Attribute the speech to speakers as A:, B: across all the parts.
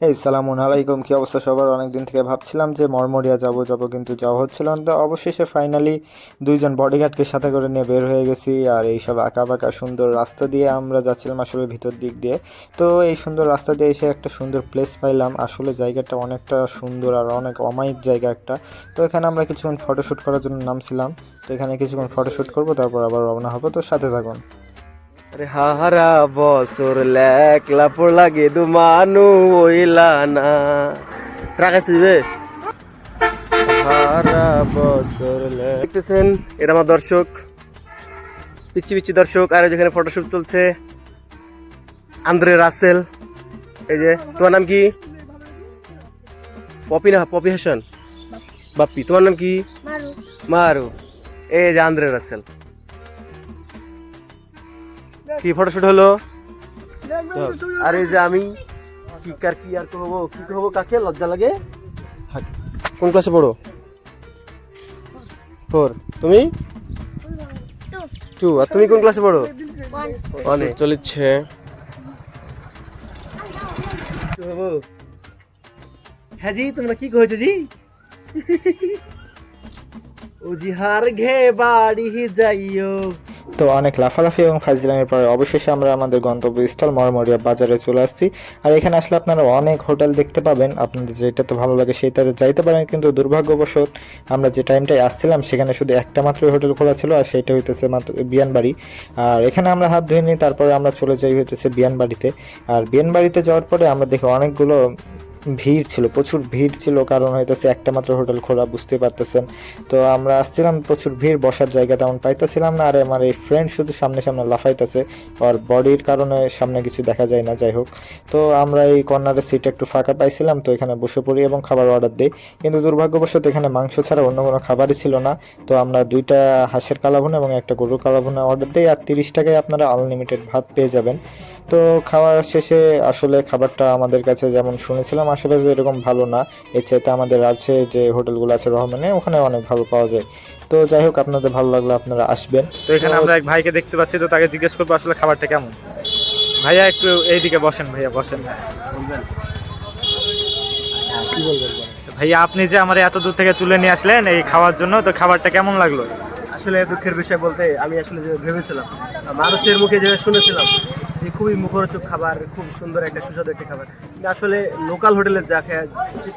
A: এই, সালামু আলাইকুম, কি অবস্থা সবার? অনেক দিন থেকে ভাবছিলাম যে মরমরিয়া যাব যাব, কিন্তু যাওয়া হচ্ছিল না। তো অবশেষে ফাইনালি দুইজন বডিগার্ডকে সাথে করে নিয়ে বের হয়ে গেছি, আর এইসব আঁকা বাঁকা সুন্দর রাস্তা দিয়ে আমরা যাচ্ছিলাম আসলে ভিতর দিক দিয়ে। তো এই সুন্দর রাস্তা দিয়ে এসে একটা সুন্দর প্লেস পাইলাম। আসলে জায়গাটা অনেকটা সুন্দর আর অনেক অমায়িক জায়গা একটা। তো এখানে আমরা কিছুক্ষণ ফটোশ্যুট করার জন্য নামছিলাম। তো এখানে কিছুক্ষণ ফটোশ্যুট করব, তারপর আবার রওনা হব। তো সাথে থাকুন।
B: আরে হারা বছর লেকলা পড়লা গে দু মানু ওইলা না। রাখাইছি বে? হারা বছর লে- দেখতেছেন এটা আমার দর্শক। পিচ্ছি পিচ্ছি দর্শক আর যেখানে ফটোশুট চলছে। Andre Russell. এই যে তোমার নাম কি? পপি না পপি হাসান? বাপ্পি। তোমার নাম কি?
C: মারু।
B: মারু। এই যে আন্দ্রে রাসেল। কি ফটোশুট হলো? আর এই যে আমি কি কার কি আর হব কি হব কাকে? লজ্জা লাগে? কোন ক্লাসে পড়ো? ফোর তুমি? টু আর তুমি কোন ক্লাসে পড়ো? অনেক চলেছে হ্যাঁ জি তোমরা কি করেছ জি ও জি? হার ঘে বাড়ি যাইও।
A: তো অনেক লাফালাফি এবং ফাইজলামের পরে অবশেষে আমরা আমাদের গন্তব্যস্থল মরমরিয়া বাজারে চলে আসছি। আর এখানে আসলে আপনারা অনেক হোটেল দেখতে পাবেন। আপনাদের যেটাতে ভালো লাগে সেইটাতে যাইতে পারেন, কিন্তু দুর্ভাগ্যবশত আমরা যে টাইমটায় আসছিলাম সেখানে শুধু একটা মাত্র হোটেল খোলা ছিল, আর সেটা হইতেছে মাত্র বিয়ানবাড়ি। আর এখানে আমরা হাত ধুয়ে নিই, তারপরে আমরা চলে যাই হইতেছে বিয়ানবাড়িতে। আর বিয়ানবাড়িতে যাওয়ার পরে আমরা দেখি অনেকগুলো ভিড় ছিল, প্রচুর ভিড় ছিল, কারণ হইতেছে একটা মাত্র হোটেল খোলা, বুঝতে পারতেছেন। তো আমরা আসছিলাম, প্রচুর ভিড়, বসার জায়গা তেমন পাইতেছিলাম না, আর আমার এই ফ্রেন্ড শুধু সামনে সামনে লাফাইতেছে আর বডির কারণে সামনে কিছু দেখা যায় না, যাই হোক। তো আমরা এই কর্নারের সিট একটু ফাঁকা পাইছিলাম, তো এখানে বসে পড়ি এবং খাবার অর্ডার দিই। কিন্তু দুর্ভাগ্যবশত এখানে মাংস ছাড়া অন্য কোনো খাবারই ছিল না। তো আমরা দুইটা হাঁসের কালাভুনা এবং একটা গরুর কালাভুনা অর্ডার দিই, আর তিরিশ টাকায় আপনারা আনলিমিটেড ভাত পেয়ে যাবেন। তো খাওয়ার শেষে আসলে খাবারটা আমাদের কাছে যেমন শুনেছিলাম আসলে যে এরকম ভালো না। এর চাইতে আমাদের আছে যে হোটেলগুলো আছে রহমানে ওখানে অনেক ভালো পাওয়া যায়। তো যাই হোক আপনাদের ভালো লাগল আপনারা আসবেন।
D: তো এখানে আমরা এক ভাইকে দেখতে পাচ্ছি তো তাকে জিজ্ঞেস করব আসলে খাবারটা কেমন। ভাইয়া একটু এইদিকে বসেন ভাইয়া বসেন। ভাইয়া আপনি যে আমার এত দূর থেকে তুলে নিয়ে আসলেন এই খাওয়ার জন্য তো খাবারটা কেমন লাগল?
B: আসলে দুঃখের বিষয় বলতে আমি আসলে যে ভেবেছিলাম মানুষের মুখে যে শুনেছিলাম যে খুবই মুখরোচক খাবার, খুব সুন্দর একটা সুস্বাদু একটা খাবার। আসলে লোকাল হোটেলের যা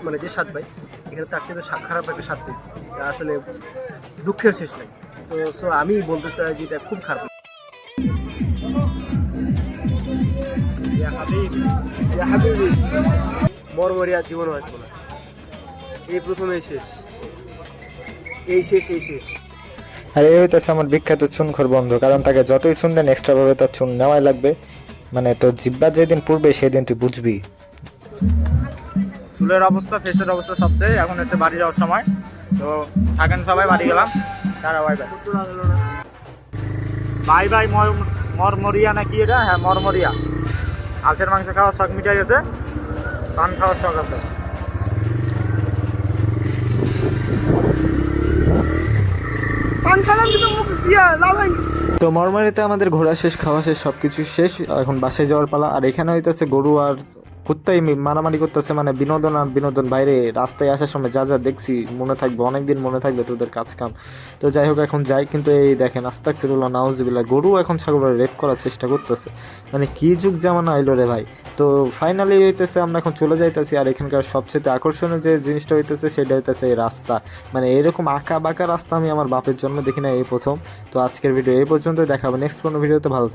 B: মানে যে স্বাদ পাই এখানে তার চেয়ে খারাপ একটা স্বাদ পেয়েছি। আসলে দুঃখের শেষ নাই। তো সো আমি বলতে চাই যে এটা খুব খারাপ। মরমরিয়া জীবন আসব না। এই প্রথমেই শেষ। এই শেষ এই শেষ।
A: আর এই হইতেছে আমার বিখ্যাত চুনখোর বন্ধু, কারণ তাকে যতই চুন দেন এক্সট্রা ভাবে তার চুন নেওয়াই লাগবে। মানে তোর জিব্বা যেদিন পূর্বে সেদিন তুই বুঝবি।
D: চুলের অবস্থা ফেসের অবস্থা সবচেয়ে। এখন হচ্ছে বাড়ি যাওয়ার সময়। তো থাকেন সবাই বাড়ি গেলাম। তারা বাই বাই বাই বাই মরমরিয়া নাকি এটা? হ্যাঁ মরমরিয়া। হাঁসের মাংস খাওয়ার শখ মিটাই গেছে। পান খাওয়ার শখ আছে।
A: তো মরমারিতে আমাদের ঘোরা শেষ, খাওয়া শেষ সব কিছু শেষ, এখন বাসায় যাওয়ার পালা। আর এখানে হইতেছে গরু আর কুত্তাই মি- মারামারি করতেছে মানে বিনোদন আর বিনোদন বাইরে, রাস্তায় আসার সময় যা যা দেখছি, মনে থাকবে, অনেকদিন মনে থাকবে তোদের কাজ কাম। তো যাই হোক, এখন যাই, কিন্তু এই দেখেন আস্তাক ফিরুল্লাহ নাউজবিল্লা গরু এখন ছাগলের রেপ করার চেষ্টা করতেছে। মানে কি যুগ জামানা আইলো রে ভাই। তো ফাইনালি হইতেছে, আমরা এখন চলে যাইতেছি, আর এখানকার সবচেয়ে আকর্ষণীয় যে জিনিসটা হইতেছে, সেটা হইতেছে এই রাস্তা। মানে এরকম আঁকা বাঁকা রাস্তা আমি আমার বাপের জন্য দেখি না এই প্রথম। তো আজকের ভিডিও এই পর্যন্ত দেখাবো নেক্সট কোনো ভিডিওতে ভালো।